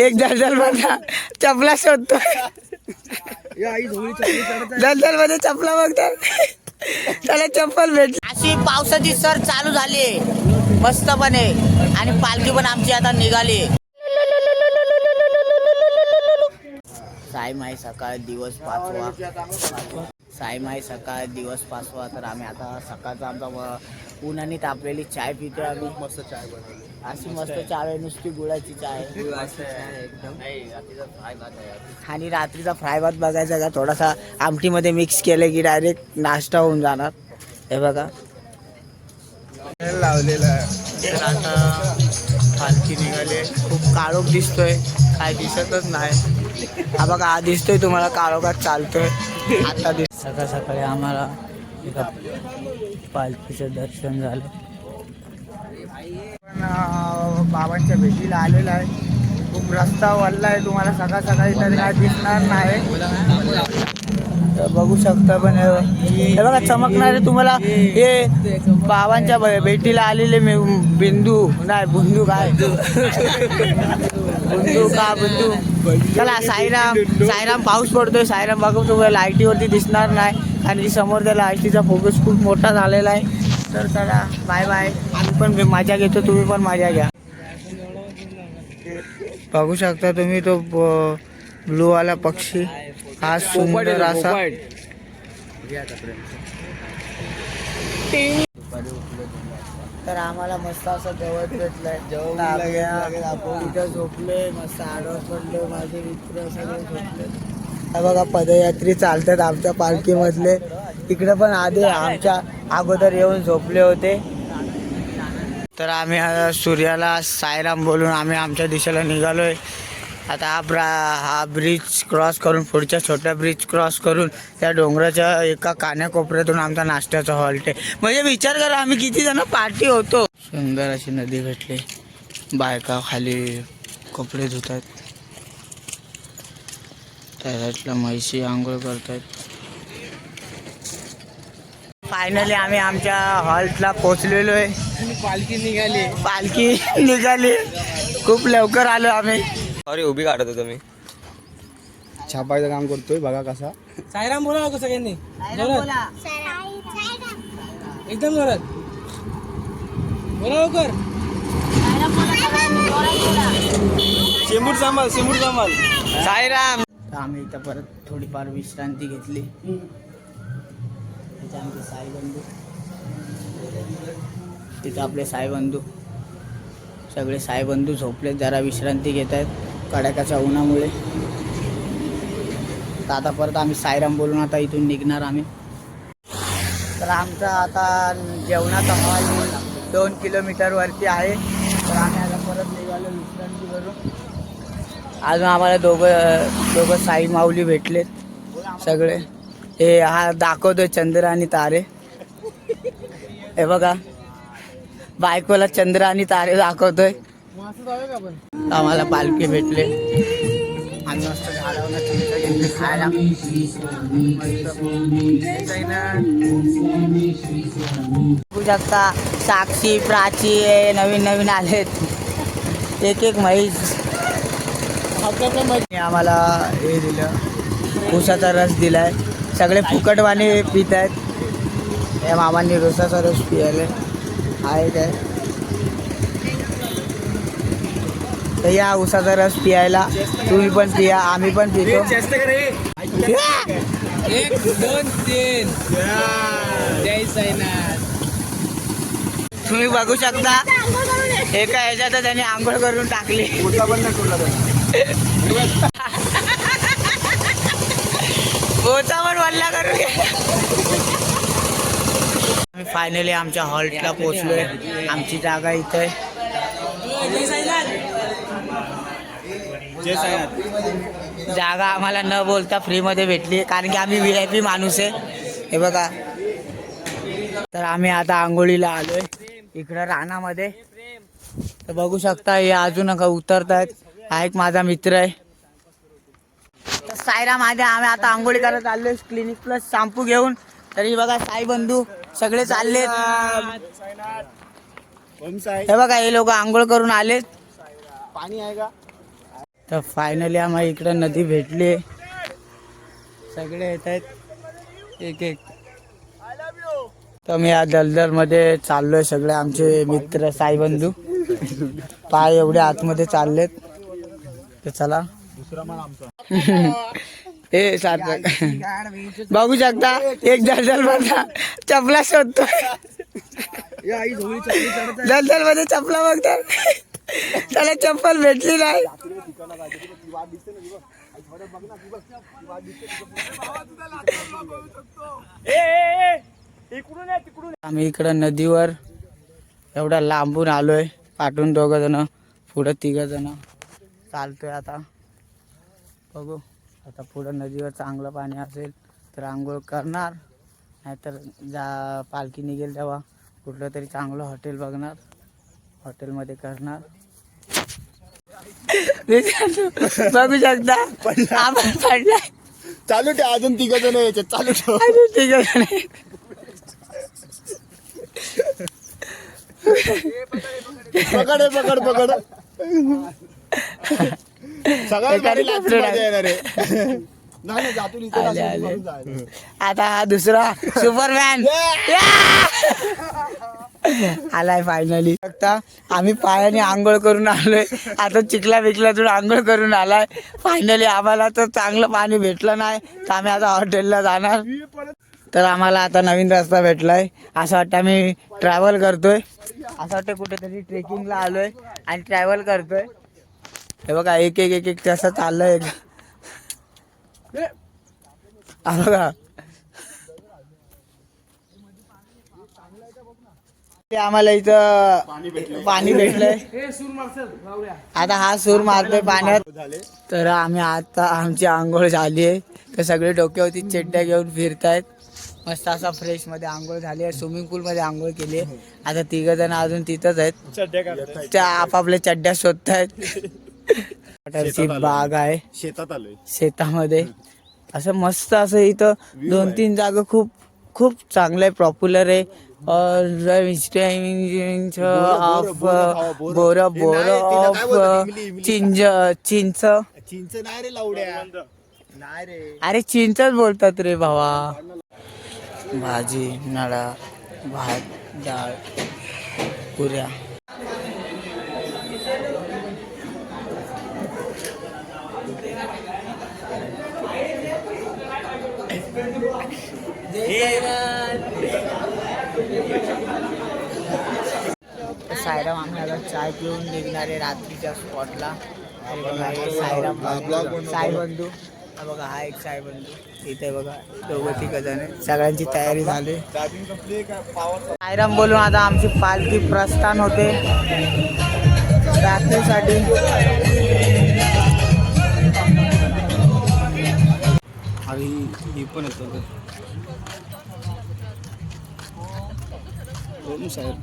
एक दलदलमध्ये चपला शोधतोय. दलदलमध्ये चपला बघतात. त्याला चप्पल भेटली अशी पावसाची सर चालू झाली. मस्तपणे आणि पालखी पण आमची आता निघाली. साई माई सकाळ दिवस पाचवा. साई माई सकाळ दिवस पाचवा. तर आम्ही आता सकाळचा आमचा उन्हाने तापलेली चाय पितोय आम्ही. मस्त चाय बनवली. अशी मस्त चाय आहे, नुसती गुळाची चाय आणि रात्रीचा फ्राय भात बघायचा का? थोडासा आमटीमध्ये मिक्स केलं की डायरेक्ट नाश्ता होऊन जाणार. हे बघा. लावलेला आहे. आता पालखी निघाले खूप काळोख दिसतोय. काय दिसतच नाही. हा बघा हा दिसतोय तुम्हाला काळोखात चालतोय. आता दिस सकाळ सकाळी आम्हाला एका पालखीचं दर्शन झालं. पण बाबांच्या भेटीला आलेला आहे. खूप रस्ता वाढला आहे. तुम्हाला सकाळ सकाळी तरी काय दिसणार नाही. तर बघू शकता पण हे हे बघा चमकणारे तुम्हाला हे बाबांच्या भेटीला आलेले मी बिंदू. नाही बुंदू काय? बुंदू का बिंदू? चला साईराम साईराम पाऊस पडतोय. साईराम बघू तुम्हाला लाईटीवरती दिसणार नाही. आणि समोर त्या लाईटीचा फोकस खूप मोठा झालेला आहे. तर चला बाय बाय आम्ही पण मजा घेतो तुम्ही पण मजा घ्या. बघू शकता तुम्ही तो ब्लू वाला पक्षी. हा सुंदर असा. तर आम्हाला मस्त असं जेवण भेटलंय. जेवण इथं झोपले मस्त आडवं पडले माझे मित्र सगळे झोपले. हा बघा पदयात्री चालतात आमच्या पालखीमधले. इकडे पण आधी आमच्या अगोदर येऊन झोपले होते. तर आम्ही सूर्याला सायराम बोलून आम्ही आमच्या दिशेला निघालोय. आता हा ब्रा हा ब्रिज क्रॉस करून पुढच्या छोट्या ब्रिज क्रॉस करून त्या डोंगराच्या एका कान्याकोपऱ्यातून आमचा नाश्त्याचा हॉल्ट आहे म्हणजे विचार करा आम्ही किती जण पार्टी होतो. सुंदर अशी नदी भेटली. बायका खाली कपडे धुतात. आहेत त्या साईडला म्हैशी आंघोळ करतात फायनली आम्ही आमच्या हॉल्टला पोचलेलो आहे. पालखी निघाली. पालखी निघाली. खूप लवकर आलो आम्ही. अरे उभी काढत होतो मी छापायचं काम करतोय बघा कसा. साईराम बोला नको सगळ्यांनी. एकदम जोरात. बोला लवकर. शेंबूड सांभाळ शेंबूड सांभाळ. साईराम. आम्ही इथं परत थोडीफार विश्रांती घेतली. तिथे आमचे साईबंधू. तिथं आपले साईबंधू. सगळे साईबंधू झोपलेत जरा विश्रांती घेत आहेत कडाक्याच्या उन्हामुळे. तर आता परत आम्ही साईराम बोलून आता इथून निघणार आम्ही. तर आमचा आता जेवणाचा हॉल दोन किलोमीटरवरती आहे. तर आम्ही आता परत निघालो विश्रांती करून अजून आम्हाला दोघं दोघं साई माऊली भेटलेत सगळे. हे हा दाखवतोय चंद्र आणि तारे. हे बघा. बायकोला चंद्र आणि तारे दाखवतोय. आम्हाला पालखी भेटले. आम्ही मस्त खायला. बघू शकता साक्षी प्राची हे नवीन नवीन आलेत. एक एक म्हैस. आम्हाला हे दिलं. उसाचा रस दिलाय. सगळे फुकटवाने पित आहेत. या मामांनी रसाचा रस पियाले. आहे काय? तर या ऊसाचा रस पियायला तुम्ही पण पिया आम्ही पण पितो. एक दोन तीन. जय तुम्ही बघू शकता एका ह्याच्यात त्यांनी आंघोळ करून टाकली. पण नाही पण वल्ला करून आम्ही फायनली आमच्या हॉल्टला पोहोचलोय. आमची जागा इथं. आहे जागा आम्हाला न बोलता फ्रीमध्ये भेटली. कारण की आम्ही व्ही आय पी माणूस आहे. हे बघा. तर आम्ही आता आंघोळीला आलोय. इकडं रानामध्ये. तर बघू शकता हे अजून का उतरत आहेत हा एक माझा मित्र आहे. तर सायरा माझ्या आम्ही आता आंघोळी करत आलोय क्लिनिक प्लस शॅम्पू घेऊन. तरी बघा साई बंधू सगळे चाललेत. हे बघा हे लोक आंघोळ करून आलेत. पाणी आहे का तर फायनली आम्हाला इकडे नदी भेटली. सगळे येत आहेत. एक एक. तर मी या दलदलमध्ये चाललोय सगळे आमचे मित्र साईबंधू पाय एवढे आतमध्ये चाललेत. तर चला. ए सात बघू शकता एक दलदल मधला चपला शोधतो दलदलमध्ये चपला बघतात त्याला चप्पल भेटली नाही. आम्ही इकडं नदीवर एवढा लांबून आलोय. पाठून दोघ जण पुढं तिघ जण. चालतोय आता. बघू. आता पुढं नदीवर चांगलं पाणी असेल तर आंघोळ करणार नाहीतर जा पालखी निघेल तेव्हा. कुठलं तरी चांगलं हॉटेल बघणार हॉटेलमध्ये करणार. बघू शकता. आपण पडलाय. चालू ठेव अजून तिघ जण यायचे चालू ठेव. अजून तिघ जण. पकड पकड पकड. सगळ्यात भारी लास्ट मजा येणार आहे. नाही नाही जातून इथे आले, असं आले. मारून जायचं. आता हा दुसरा सुपरमॅन. आलाय फायनली बघता आम्ही पायाने आंघोळ करून आलोय. आता चिखला बिकलातून आंघोळ करून आलाय. फायनली आम्हाला तर चांगलं पाणी भेटलं नाही. तर आम्ही आता हॉटेलला जाणार. तर आम्हाला आता नवीन रस्ता भेटलाय. असं वाटतं आम्ही ट्रॅव्हल करतोय. असं वाटतं कुठेतरी ट्रेकिंगला आलोय आणि ट्रॅव्हल करतोय. हे बघा एक एक एक एक कसं चाललंय का बघा. ते आम्हाला इथं पाणी भेटलंय. आता हा सूर मारतोय पाण्यात. तर आम्ही आता आमची आंघोळ झाली आहे. तर सगळे डोक्यावरती चड्ड्या घेऊन फिरतायत. मस्त असा फ्रेशमध्ये आंघोळ झाली आहे. स्विमिंग पूल मध्ये आंघोळ केली आहे. आता तिघ जण अजून तिथंच आहेत. त्या आपापल्या चड्ड्या शोधतायत. बाग आहे. शेतात आलोय. शेतामध्ये. असं मस्त असं इथं दोन तीन जागा खूप खूप चांगलं आहे पॉप्युलर आहे. ऑफ बोर बोर ऑफ चिंच चिंच. चिंच नाही रे लावड्या. अरे चिंचच बोलतात रे भावा. भाजी नळा भात डाळ पुऱ्या. सायराम आम्ही आता चाय पिऊन निघणारे रात्रीच्या स्पॉटला बघा सायराम साईबंधू हा बघा हा एक साईबंधू इथे बघा दोघं गजाने आहे. सगळ्यांची तयारी झाली. सायराम बोलून आता आमची पालखी प्रस्थान होते. रात्रीसाठी आणि हे पण येतो हो दोन साहेब.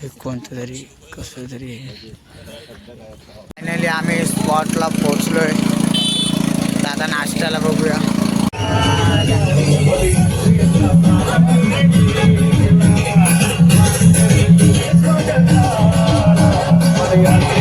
हे कोणतं तरी कसं तरी फायनली आम्ही स्पॉटला पोहोचलोय. आता नाश्त्याला बघूया. तर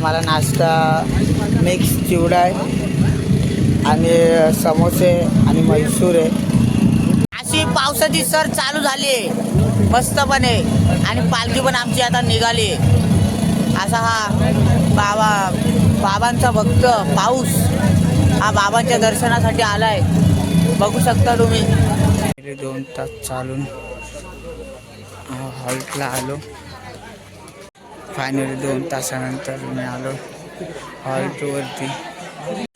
आम्हाला नाश्ता मिक्स चिवडा आहे. आणि समोसे आणि मैसूर आहे. अशी पावसाची सर चालू झाली. आहे. मस्तपणे आणि पालखी पण आमची आता निघाली. असा हा बाबा बाबांचा भक्त पाऊस हा बाबांच्या दर्शनासाठी आलाय. बघू शकता तुम्ही. दोन तास चालून हॉल्टला आलो. फायनली दोन तासानंतर मी आलो हॉल्टवरती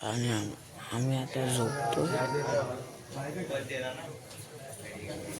आणि आम्ही आता झोपतो